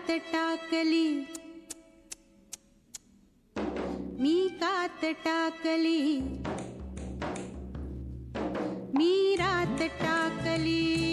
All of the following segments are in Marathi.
कात टाकली. मी कात टाकली. मी रात टाकली.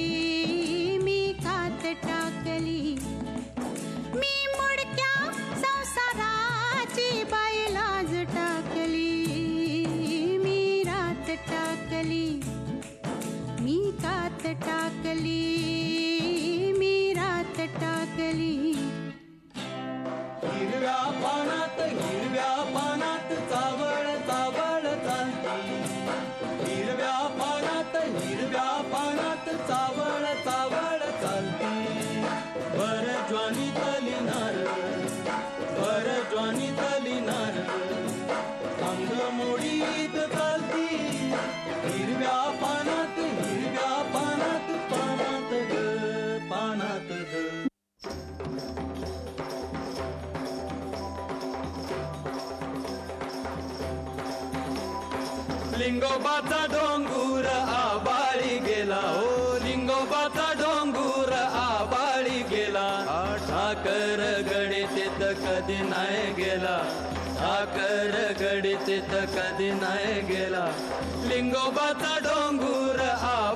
लिंगोबाचा डोंगूर आबाळी गेला. हो लिंगोबाचा डोंगूर आबाळी गेला. ठाकर गणित कधी नाही गेला. ठाकर गणित कधी नाही गेला. लिंगोबाचा डोंगूर आ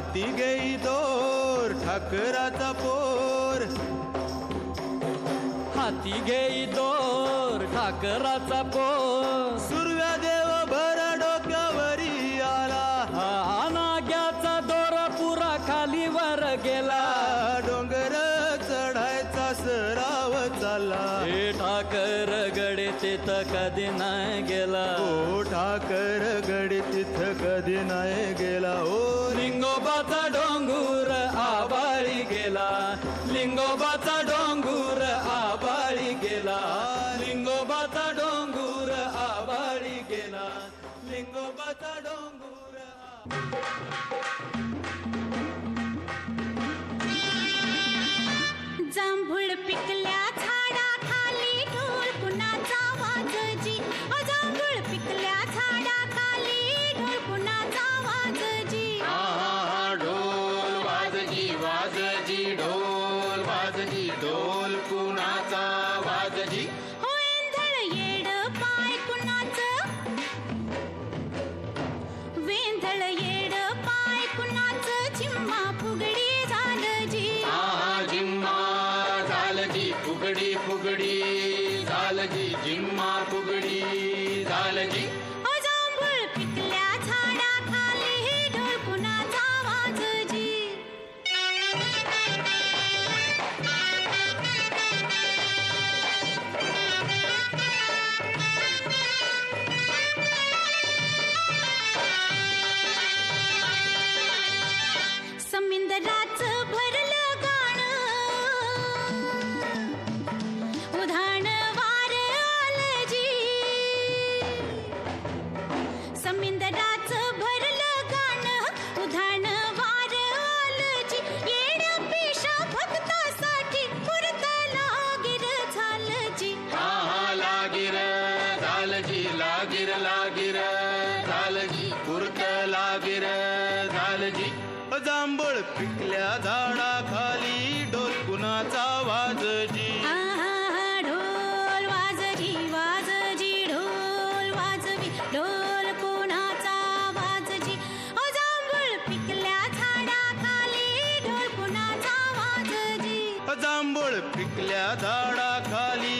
हाती गेई दोर ठाकराचा पोर. हाती घेई दोर ठाकराचा पोर. सुरव्या देव भर डोक्यावरी आला. हा नाग्याचा दोर पुरा खाली वर गेला. डोंगर चढायचा सराव चालला. हे ठाकर गडे तिथ कधी नाही गेला. ओ ठाकर गडी तिथं कधी नाही वाजजी लागिर लागिर झालजी पुरत लागिर झालजी. जांभळ पिकल्या झाडा खाली डोल कुणाचा वाजजी. ढोल वाजजी वाजजी ढोल वाजवी ढोल कोणाचा वाजजी ओ जांभूळ पिकल्या झाडा खाली ढोल कुणाचा वाजजी जांभूळ पिकल्या झाडा खाली